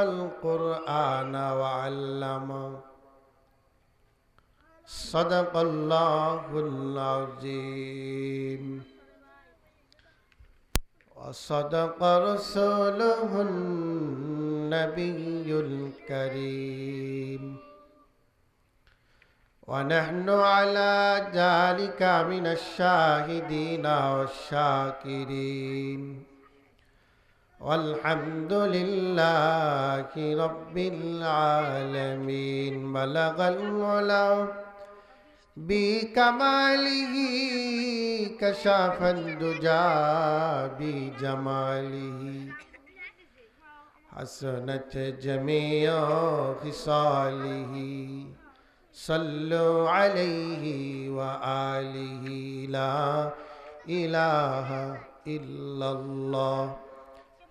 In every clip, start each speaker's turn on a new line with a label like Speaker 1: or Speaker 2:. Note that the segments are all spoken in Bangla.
Speaker 1: القرآن وعلمه صدق الله العظيم. وصدق رسوله النبي الكريم. ونحن على ذلك من الشاهدين والشاكرين. والحمد لله رب العالمين بلغ العلا بكماله كشف الدجى بجماله حسنت جميع خصاله صلوا عليه وآله لا إله إلا الله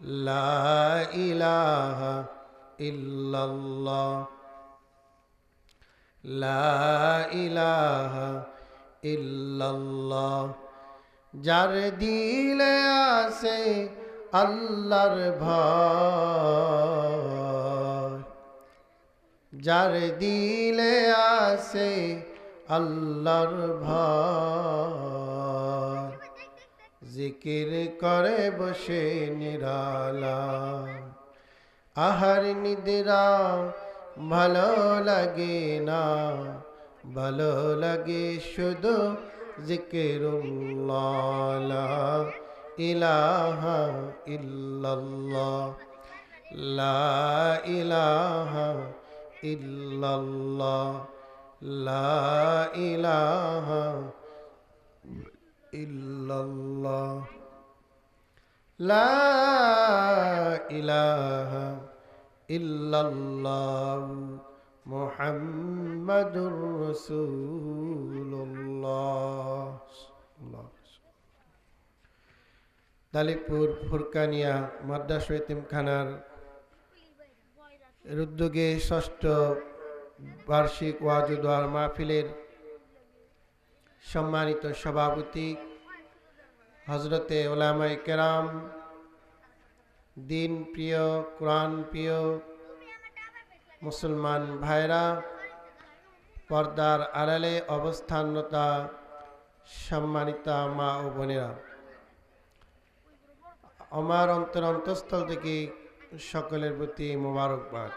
Speaker 1: لا إله إلا الله لا إله إلا الله যার দিলে আসে আল্লাহর ভয় যার দিলে আসে আল্লাহর ভয় জিকির করে বসে নিরালা। আহার নিদ্রা ভালো লাগে না, ভালো লাগে শুধু জিকিরুল্লাহ। ইলাহা ইল্লাল্লাহ, লা ইলাহা লা ইল্লাল্লাহ। মুহাম্মাদুর রাসূলুল্লাহ। দালিপুর ফুরকানিয়া মাদ্রাসা এতিমখানার উদ্যোগে ষষ্ঠ বার্ষিক ওয়াজুদার মাহফিলের সম্মানিত সভাপতি হজরতে ওলামাই কেরাম দিন প্রিয় কোরআন প্রিয় মুসলমান ভাইরা, পর্দার আড়ালে অবস্থানতা সম্মানিতা মা ও বোনেরা। আমার অন্তর অন্তঃস্থল থেকে সকলের প্রতি মোবারকবাদ।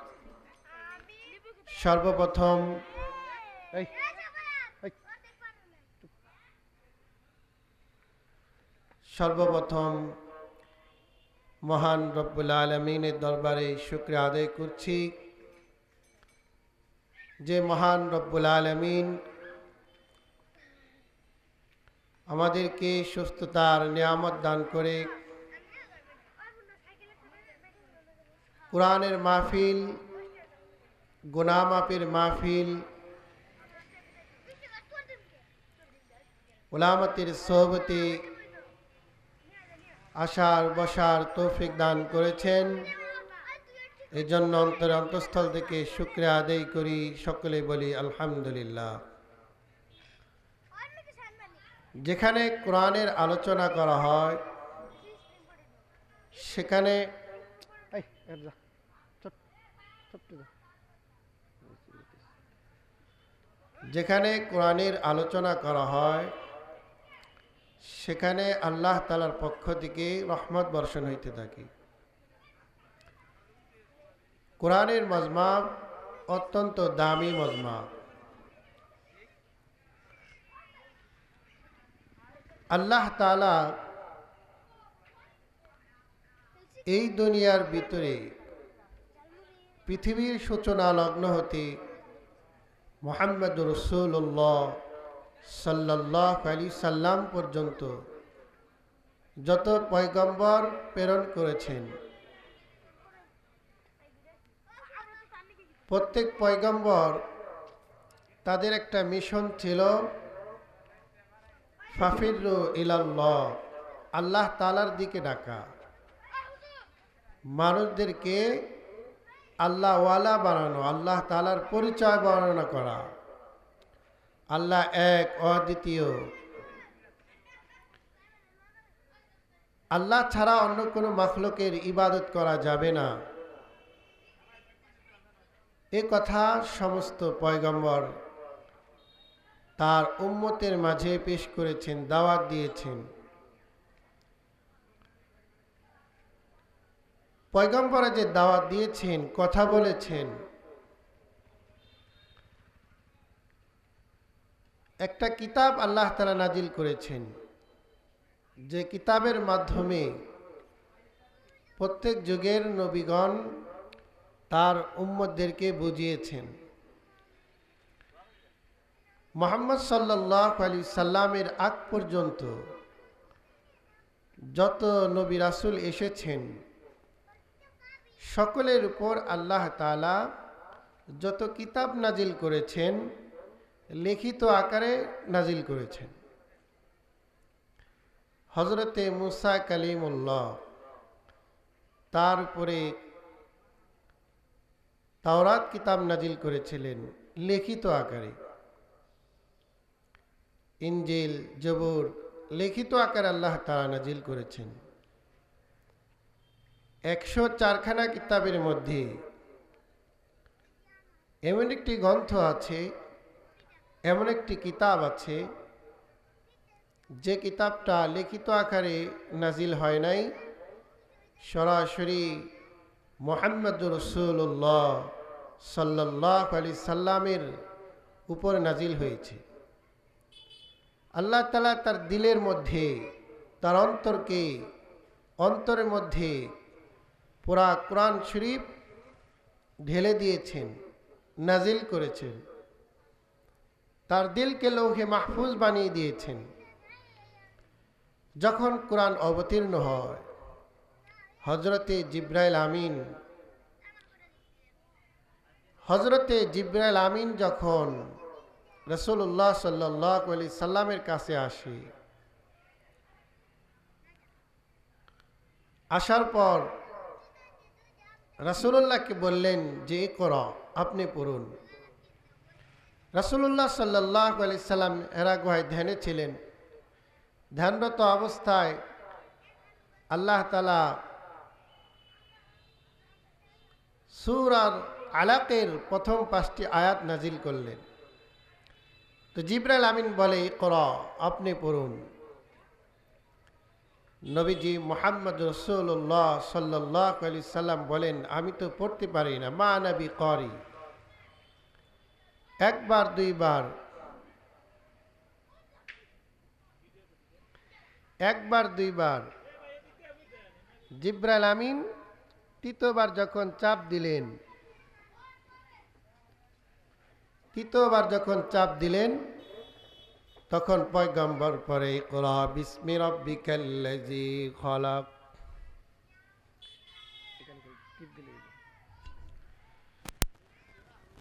Speaker 1: সর্বপ্রথম সর্বপ্রথম মহান রব্বুল আলমিনের দরবারে শুক্রিয়া আদায় করছি। যে মহান রব্বুল আলমিন আমাদেরকে সুস্থতার নিয়ামত দান করে কোরআনের মাহফিল, গুনামাপের মাহফিল, ওলামতের সোহবতে আসার বসার তৌফিক দান করেছেন। এই জন্য অন্তর অন্তঃস্থল থেকে শুক্রিয়া আদায় করি। সকলে বলি আলহামদুলিল্লাহ। যেখানে কোরআনের আলোচনা করা হয় সেখানে যেখানে কোরআনের আলোচনা করা হয় সেখানে আল্লাহ তালার পক্ষ থেকে রহমত বর্ষণ হইতে থাকে। কোরআনের মজমা অত্যন্ত দামি মজমা। আল্লাহ তালা এই দুনিয়ার ভিতরে পৃথিবীর সূচনা লগ্ন হতে মোহাম্মদ রসুল্লাহ সাল্লাহ আলী সাল্লাম পর্যন্ত যত পয়গম্বর প্রেরণ করেছেন, প্রত্যেক পয়গম্বর তাদের একটা মিশন ছিল, ফাফিরু ইলাল্লাহ, আল্লাহ তালার দিকে ডাকা। মানুষদেরকে আল্লাহওয়ালা বানানো, আল্লাহ তালার পরিচয় বর্ণনা করা। আল্লাহ এক, অদ্বিতীয়। আল্লাহ ছাড়া অন্য কোনো মখলকের ইবাদত করা যাবে না। এ কথা সমস্ত পয়গম্বর তার উম্মতের মাঝে পেশ করেছেন, দাওয়াত দিয়েছেন। পয়গম্বরা যে দাওয়াত দিয়েছেন, কথা বলেছেন একটা কিতাব আল্লাহ তালা নাজিল করেছেন। যে কিতাবের মাধ্যমে প্রত্যেক যুগের নবীগণ তার উম্মতদেরকে বুঝিয়েছেন। মোহাম্মদ সাল্লাহ আলি সাল্লামের আগ পর্যন্ত যত নবী রাসুল এসেছেন, সকলের উপর আল্লাহ তালা যত কিতাব নাজিল করেছেন লিখিত আকারে নাজিল করেছেন। হজরতে মুসা কালিমুল্লাহ তার উপরে তাওরাত কিতাব নাজিল করেছিলেন লিখিত আকারে। ইঞ্জিল জবুর লিখিত আকারে আল্লাহ তারা নাজিল করেছেন। একশো চারখানা কিতাবের মধ্যে এমন একটি গ্রন্থ আছে এমন একটি কিতাব আছে, যে কিতাবটা লিখিত আকারে নাজিল হয় নাই। সরাসরি মোহাম্মদ রসুল্লাহ সাল্লাহ আলি সাল্লামের উপর নাজিল হয়েছে। আল্লাহ তালা তার দিলের মধ্যে, তার অন্তরকে, অন্তরের মধ্যে পুরা কোরআন শরীফ ঢেলে দিয়েছেন, নাজিল করেছেন। তার দিলকে লৌহে মাহফুজ বানিয়ে দিয়েছেন। যখন কোরআন অবতীর্ণ হয় হজরতে জিব্রাইল আমিন হজরতে জিব্রাইল আমিন যখন রসুল্লাহ সাল্লাহ আলি সাল্লামের কাছে আসে, আসার পর রসুল্লাহকে বললেন যে কর, আপনি পড়ুন। রসুল্লাহ সাল্লাহ আলি সাল্লাম এরা গুহায় ধ্যানে ছিলেন। ধ্যানরত অবস্থায় আল্লাহ তালা সুর আর আলাকের প্রথম পাঁচটি আয়াত নাজিল করলেন। তো জিব্রাইল আমিন বলে কর আপনি পড়ুন। নবীজি মোহাম্মদ রসুল্লাহ সাল্লাহ আলি সাল্লাম বলেন, আমি তো পড়তে পারি না, মা নবী করি। একবার, দুইবার। একবার, দুইবার। জিব্রাইল আমিন তৃতীয়বার যখন চাপ দিলেন, তৃতীয়বার যখন চাপ দিলেন, তখন পয়গম্বর পরে কোরা বিস্মি রব্বিকাল্লাজি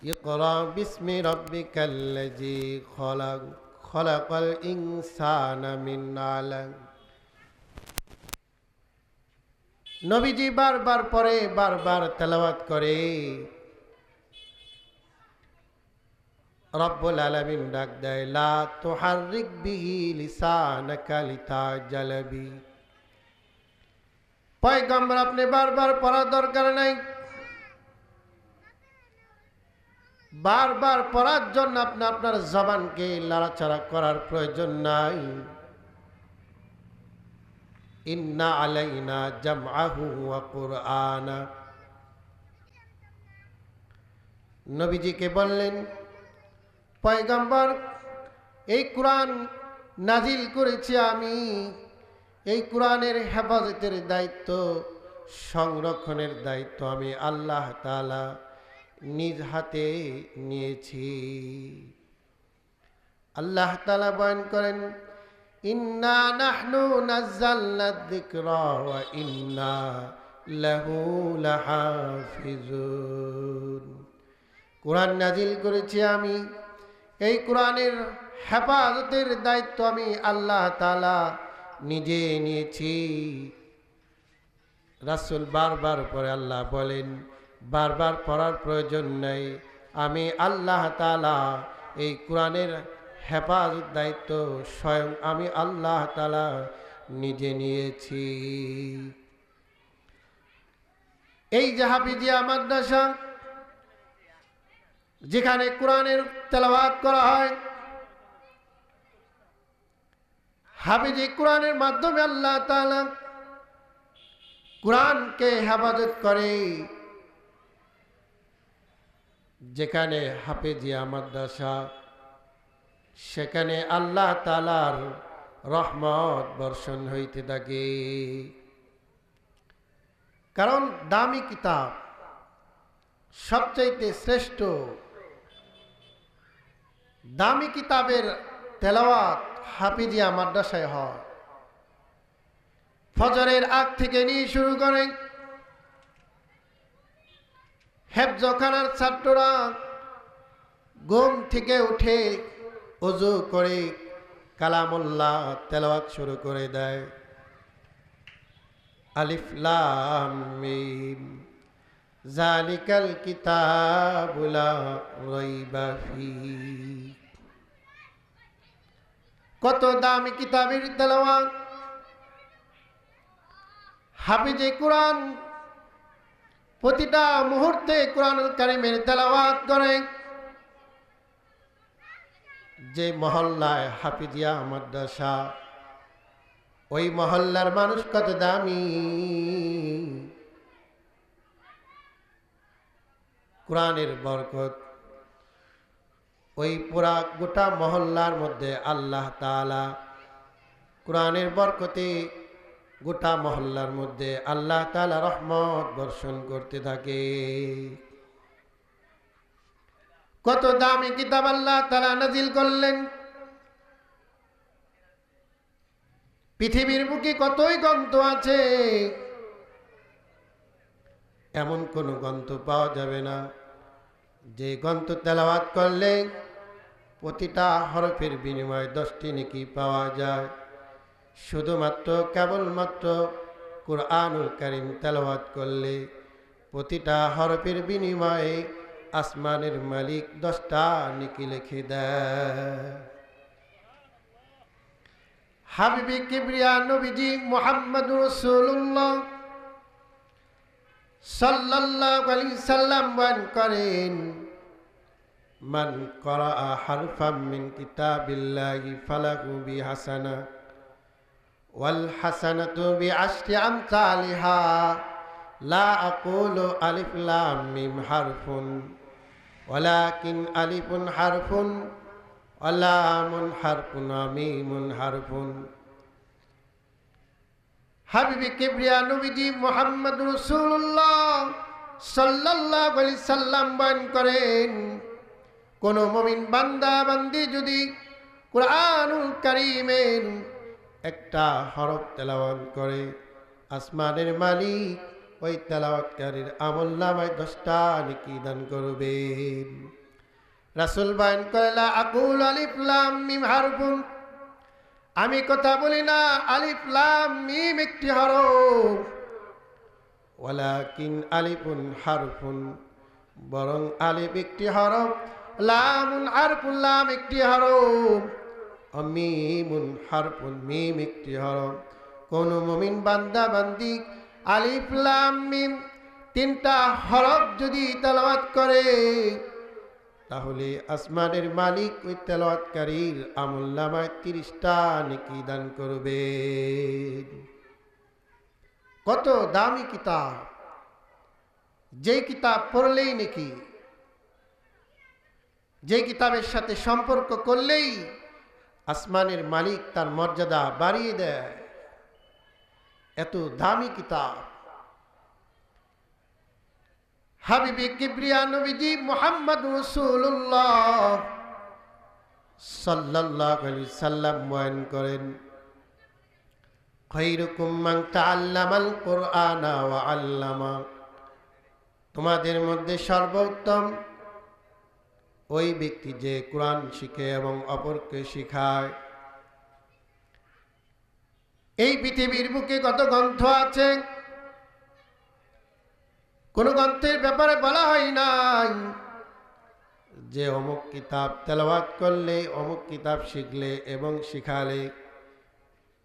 Speaker 1: ইকরা বিস্মি রব্বিকাল্লাজি খলাক, খলাকাল ইনসানা মিন আলাক নবীজি বারবার পরে বারবার তেলাওয়াত করে, রব্বুল আলামিন ডাক দেয়, লা তুহাররিক বিহি লিসানাকা লিতাজালবি। পয়গম্বর আপনি বারবার পড়ার দরকার নাই। বারবার পড়ার জন্য আপনি, আপনার জবানকে লাড়াচাড়া করার প্রয়োজন নাই। ইন্না আলাইনা জামআহু ওয়া কুরআনা। নবীজিকে বললেন, পয়গম্বর, এই কোরআন নাজিল করেছি আমি। এই কোরআনের হেফাজতের দায়িত্ব, সংরক্ষণের দায়িত্ব আমি আল্লাহ তালা নিজ হাতে নিয়েছি। আল্লাহ তালা বয়ন করেন, ইন্না নাহনু নাজ্জালনা ইন্না কোরআন নাজিল করেছি আমি। এই কোরআনের হেফাজতের দায়িত্ব আমি আল্লাহ তালা নিজে নিয়েছি। রাসুল বারবার পরে আল্লাহ বলেন বারবার পড়ার প্রয়োজন নেই। আমি আল্লাহ তালা এই কোরআনের হেফাজত দায়িত্ব স্বয়ং আমি আল্লাহ তালা নিজে নিয়েছি। এই যে হাফিজিয়া মাদ্রাসা, যেখানে কোরআনের তেলাওয়াত করা হয়, হাফিজি কোরআনের মাধ্যমে আল্লাহ তাআলা কোরআনকে হেফাজত করে। যেখানে হাফেজিয়া মাদ্রাসা, সেখানে আল্লাহ তালার রহমত বর্ষণ হইতে থাকে। কারণ দামি কিতাব সবচাইতে শ্রেষ্ঠ দামি কিতাবের তেলাওয়াত হাফিজিয়া মাদ্রাসায় হয়। ফজরের আগ থেকে নিয়ে শুরু করে হেফজখানার ছাত্ররা ঘুম থেকে উঠে অজু করে কালামুল্লাহ তেলাওয়াত শুরু করে দেয়। আলিফ লাম মিম। জালিকাল কিতাবুলা রাইবা ফি। কত দামি কিতাবের তেলাওয়াত। হাফিজে কোরআন প্রতিটা মুহূর্তে কোরআন কারিমের তেলাওয়াত করে। যে মহল্লায় হাফিজিয়া মাদ্রাসা, ওই মহল্লার মানুষ কত দামি। কোরআনের বরকত, ওই পুরা গোটা মহল্লার মধ্যে আল্লাহ তাআলা কোরআনের বরকতে গোটা মহল্লার মধ্যে আল্লাহ তালা রহমত বর্ষণ করতে থাকে। কত দামি কিতাব আল্লাহ তাআলা নাজিল করলেন। পৃথিবীর বুকে কতই গ্রন্থ আছে। এমন কোনো গ্রন্থ পাওয়া যাবে না। যে গ্রন্থ তেলাওয়াত করলে প্রতিটা হরফের বিনিময়ে দশটি নেকি পাওয়া যায়। শুধুমাত্র কেবলমাত্র কোরআনুল করিম তেলাওয়াত করলে প্রতিটা হরফের বিনিময়ে আসমানের মালিক দশটা নেকি লিখে দেয়। হাবিবি কিবরিয়া নবীজি মোহাম্মদ রসুল্লাহ সাল্লাল্লাহু সাল্লাম বয়ান করেন, মান করা হারফাম মিন কিতাবিল্লাহি ফালাহু বিহাসানা। বিআশরি আমসালিহা, লা আকুলু আলিফ লাম মিম হারফুন, ওয়ালাকিন আলিফুন হারফুন ওয়ালামুন হারফুন ওয়া মিমুন হারফুন। হাবিবি কিবরিয়া নবীজি মোহাম্মদ রসুল্লাহ সাল্লাল্লাহু আলাইহি সাল্লাম বয়ান করেন, কোন মমিন বান্দা বান্দি যদি কোরআনুল কারীমের একটা হরফ তেলাওয়াত করে। আসমানের মালিক ওই তেলাওয়াতকারীর আমল নামায় দশটা নেকি দান করবেন। রাসূল বয়ান করে, লা আকুল আলিফ লাম মিম হারফুন। আমি কথা বলি না, আলিফ লাম মিম একটি হরফ। ওয়ালাকিন আলিফুন হারফুন, বরং আলিফ একটি হরফ, লামুন হারফুন লাম একটি হরফ। মিমুন হারফুন মিম একটি হরফ। কোন মুমিন বান্দা বান্দি আলিফ লাম মিম তিনটা হরফ যদি তেলাওয়াত করে, তাহলে আসমানের মালিক ওই তেলাওয়াতকারীর আমুল্লামায় তিরিশটা নেকি দান করবে। কত দামি কিতাব। যেই কিতাব পড়লেই নাকি যে কিতাবের সাথে সম্পর্ক করলেই আসমানের মালিক তার মর্যাদা বাড়িয়ে দেয়। এত দামি কিতাব। হাবিবি কিবরিয়া নবীজি মোহাম্মদ রসুল্লাহ আলাইহি সাল্লাম বয়ান করেন, খৈরুকুম মান তাআল্লামাল কুরআনা আল্লামা। তোমাদের মধ্যে সর্বোত্তম ওই ব্যক্তি যে কোরআন শিখে এবং অপরকে শিখায়। এই পৃথিবীর বুকে কত গ্রন্থ আছে? কোন গ্রন্থের ব্যাপারে বলা হয় নাই। যে অমুক কিতাব তেলাওয়াত করলে, অমুক কিতাব শিখলে এবং শিখালে।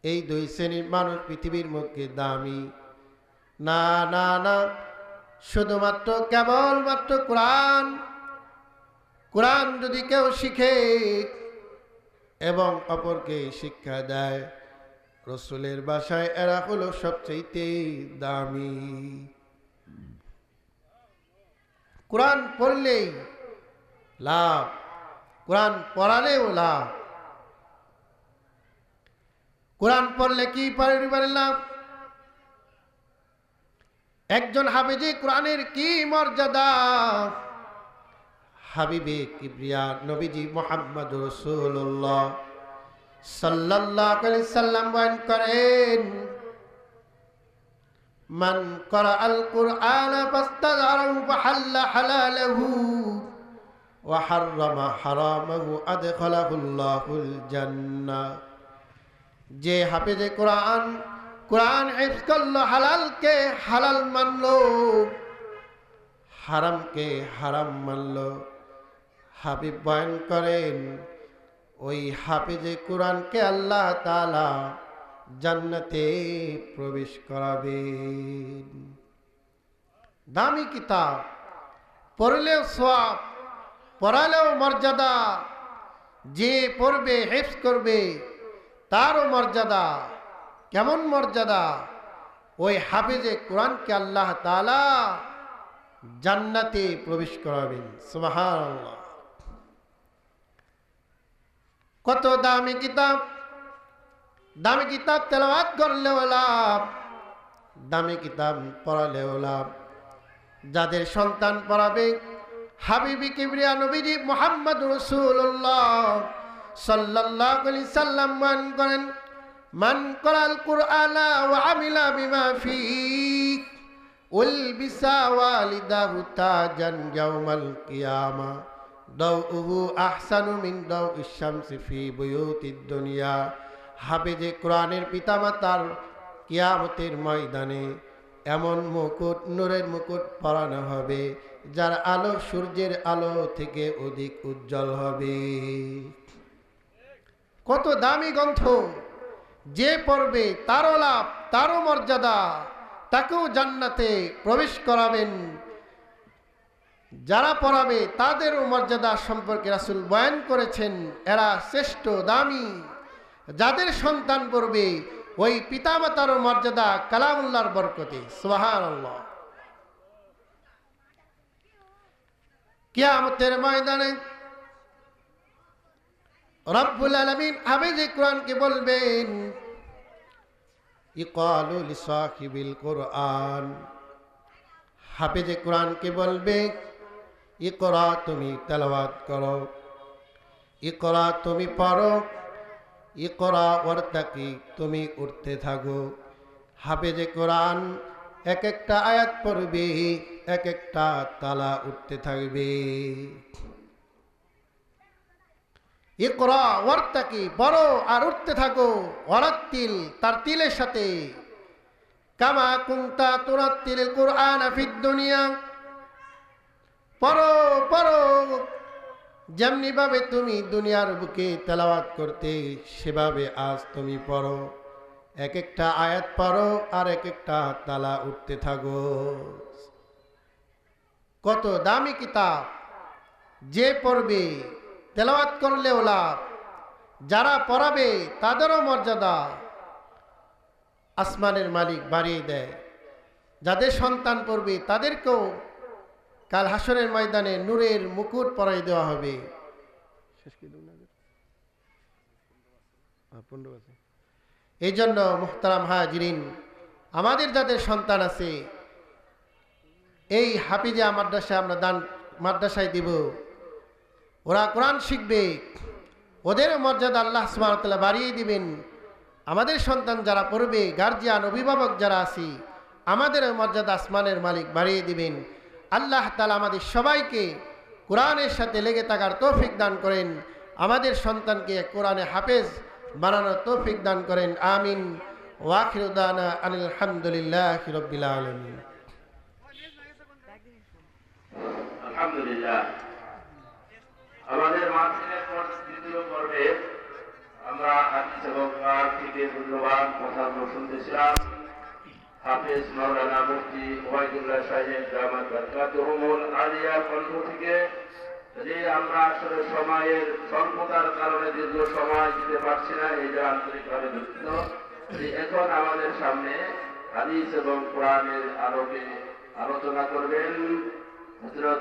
Speaker 1: এই দুই শ্রেণির মানুষ পৃথিবীর মধ্যে দামি। না না না, শুধুমাত্র কেবলমাত্র কোরআন কোরআন যদি কেউ শিখে এবং অপরকে শিক্ষা দেয়, রসুলের বাসায় এরা হলো সবচেয়ে দামি। কোরআন পড়লেই লাভ, কোরআন পড়ালেও লাভ। কোরআন পড়লে কি পরিবারের লাভ? একজন হাবিজি কোরআনের কি মর্যাদা? হাবিবে কিবরিয়া নবীজি মোহাম্মদ রসুল্লাহ আলাইহি সাল্লাম বয়ান করেন, মান করা আল কুরআন ফাস্তাযারাহু ফাহাল্লা হালালাহু ওয়া হাররামা হারামাহু আদখালাহুল্লাহুল জান্নাহ যে হাফেজে কোরআন কোরআন হিফজ করল হালালকে হালাল মানলো, হারামকে হারাম মানলো। হাবিব বয়ান করেন, ওই হাফিজে কোরআনকে আল্লাহ তালা জান্নাতে প্রবেশ করাবেন। দামি কিতাব, পড়লেও সোয়াব পড়ালেও মর্যাদা, যে পড়বে হেফস করবে, তারও মর্যাদা, কেমন মর্যাদা? ওই হাফিজে কোরআনকে আল্লাহ তালা জান্নাতে প্রবেশ করাবেন, সুবহানাল্লাহ। কত দামি কিতাব? দামি কিতাব তেলাওয়াত করলেও লাভ, দামি কিতাব পড়ালেও লাভ। যাদের সন্তান পড়াবে, হাবিবি কিবরিয়া নবীজি মোহাম্মদ রসুল্লাহ আলাইহি সাল্লাম মান করেন, মান করাল কুরআনা ওয়া আমিলা বিমা ফি উলবিসা ওয়ালিদাহু তাজান ইয়াউমাল কিয়ামা। দাউহু আহসানু মিন দাউ ইশামসি ফি বুয়ুতিদ দুনিয়া। হাফেজে কোরআনের পিতামাতার কিয়ামতের ময়দানে এমন মুকুট, নূরের মুকুট পরানো হবে, যার আলো সূর্যের আলো থেকে অধিক উজ্জ্বল হবে। কত দামি গ্রন্থ। যে পড়বে তারও লাভ, তারও মর্যাদা, তাকেও জান্নাতে প্রবেশ করাবেন। যারা পড়াবে, তাদেরও মর্যাদা সম্পর্কে রাসুল বয়ান করেছেন, এরা শ্রেষ্ঠ, দামি। যাদের সন্তান পড়বে, ওই পিতামাতারও মর্যাদা কালামুল্লাহর বরকতে আল্লাহ কিয়ামতের ময়দানে রব্বুল আলমিন হাবিজ কোরআনকে বলবেন, ইকালু লিসাহিবিল কোরআন। হাফিজ কোরআনকে বলবে ইকরা তুমি তেলাওয়াত করো। ইকরা তুমি পড়ো ইকরা ওয়ার্তাকি তুমি উঠতে থাকো। হাফেজে কোরআন এক একটা আয়াত পড়বে, এক একটা তালা উঠতে থাকবে। ইকরা ওয়ার্তাকি বড় আর উঠতে থাকো। ওয়ারাত্তিল তার তিলের সাথে। কামা কুন্তা তুরাত্তিল কোরআন ফিদ দুনিয়া। পড়ো পড়ো। যেমনি ভাবে তুমি দুনিয়ার বুকে তেলাওয়াত করতে, সেভাবে আজ তুমি পড়ো। এক একটা আয়াত পড়ো, আর এক একটা তালা উঠতে থাকো। কত দামি কিতাব। যে পড়বে, তেলাওয়াত করলেও লাভ। যারা পড়াবে, তাদেরও মর্যাদা। আসমানের মালিক বাড়িয়ে দেয়। যাদের সন্তান পড়বে, তাদেরকেও কাল হাসরের ময়দানে নূরের মুকুট পরাই দেওয়া হবে। এই জন্য মুহতারাম হাজিরিন, আমাদের যাদের সন্তান আছে, এই হাফিজা মাদ্রাসা আমরা দান, মাদ্রাসায় দিব। ওরা কোরআন শিখবে, ওদের মর্যাদা আল্লাহ সুবাহতাল্লাহ বাড়িয়ে দিবেন। আমাদের সন্তান যারা পড়বে, গার্জিয়ান, অভিভাবক যারা আছি, আমাদের মর্যাদা আসমানের মালিক বাড়িয়ে দিবেন। আল্লাহ তালা আমাদের সবাইকে কোরআনের সাথে লেগে থাকার তৌফিক দান করেন। আমাদের সন্তানকে কোরআনে হাফেজ বানানোর তৌফিক দান করেন। আমিন। ওয়াখিরুদ্দানা আলহামদুলিল্লাহ রবিল আলমিন।
Speaker 2: আমরা থেকে কথাগুলো শুনতেছিলাম। হাফেজ মাওলানা মুফতি ওয়াইদুল্লাহ সাহেব জামাত বারকাতুহুমুল আলিয়া কণ্ঠ থেকে যে আমরা আসলে সময়ের স্বল্পতার কারণে দীর্ঘ সময় দিতে পারছি না, এই যে আন্তরিকভাবে দুঃখিত। যে এখন আমাদের সামনে হাদিস এবং কোরআনের আলোকে আলোচনা করবেন হযরত